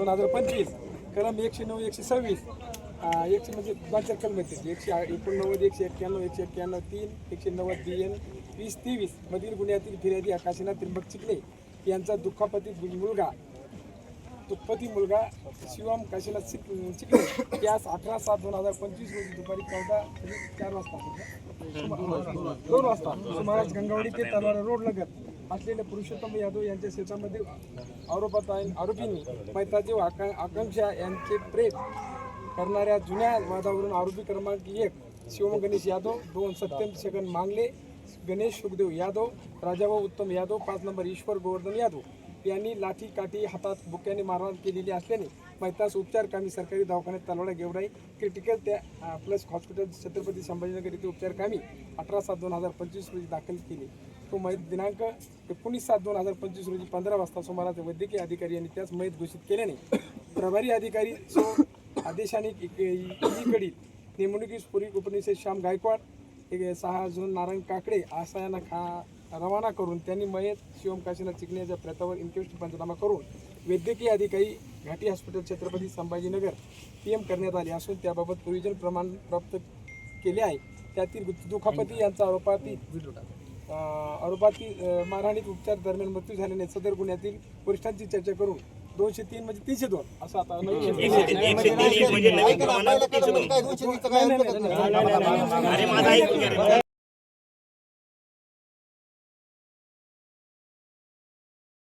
दोन हजार पंचवीस. कलम एकशे नऊ एकशे सव्वीस. एकशे म्हणजे दोन चार कलम आहेत एकशे एकोणनव्वद एकशे एक्क्याण्णव एकशे एक्क्याण्णव तीन एकशे नव्वद बी एन वीस तेवीस. मधील गुन्ह्यातील फिर्यादी आकाशीनाथ त्रिंबक चिखले यांचा दुःखापती मुलगा. दुःखपती मुलगा शिवम काशीनाथ चिक चिखले. यास अठरा सात दोन हजार पंचवीस रोजी दुपारी चौदा चार वाजता. दोन वाजता. सुमारास गंगावडी ते तलवार रोड लगत असलेले पुरुषोत्तम यादव यांच्या शेतामध्ये आरोपात आहे- आरोपींनी मैताजी आका- आकांक्षा यांचे प्रेत करणाऱ्या जुन्या वादावरून आरोपी क्रमांक एक शिवम गणेश यादव दोन सत्यम छगन मांगले गणेश सुखदेव यादव राजाभाऊ उत्तम यादव पाच नंबर ईश्वर गोवर्धन यादव यांनी लाठी काठी हातात बुक्याने मारहाण केलेली असल्याने मैतास उपचार कामी सरकारी दवाखान्यात तलवाडा गेवराई क्रिटिकल त्या प्लस हॉस्पिटल छत्रपती संभाजीनगर येथे उपचार कामी अठरा सात दोन हजार पंचवीस रोजी दाखल केले. तो मैत दिनांक एकोणीस सात दोन हजार पंचवीस रोजी पंधरा वाजता सुमारास वैद्यकीय अधिकारी यांनी त्यास मैत घोषित केल्याने प्रभारी अधिकारी सो आदेशाने इकडील नेमणुकीस पूर्वी उपनिषद श्याम गायकवाड एक सहा जून नारायण काकडे असा यांना खा रवाना करून त्यांनी मयत शिवम काशीनाथ चिकण्याच्या प्रतावर इन्क्वेस्ट पंचनामा करून वैद्यकीय अधिकारी Ghati hospital Chhatrapati Sambhajinagar P M करण्यात आले असून त्याबाबत प्रोविजन प्रमाण प्राप्त केले आहे. त्यातील दुखापती यांचा आरोपाती आरोपाती मारहाणीत उपचार दरम्यान मृत्यू झाल्याने सदर गुन्ह्यातील वरिष्ठांची चर्चा करून दोनशे तीन म्हणजे तीनशे दोन. असं आता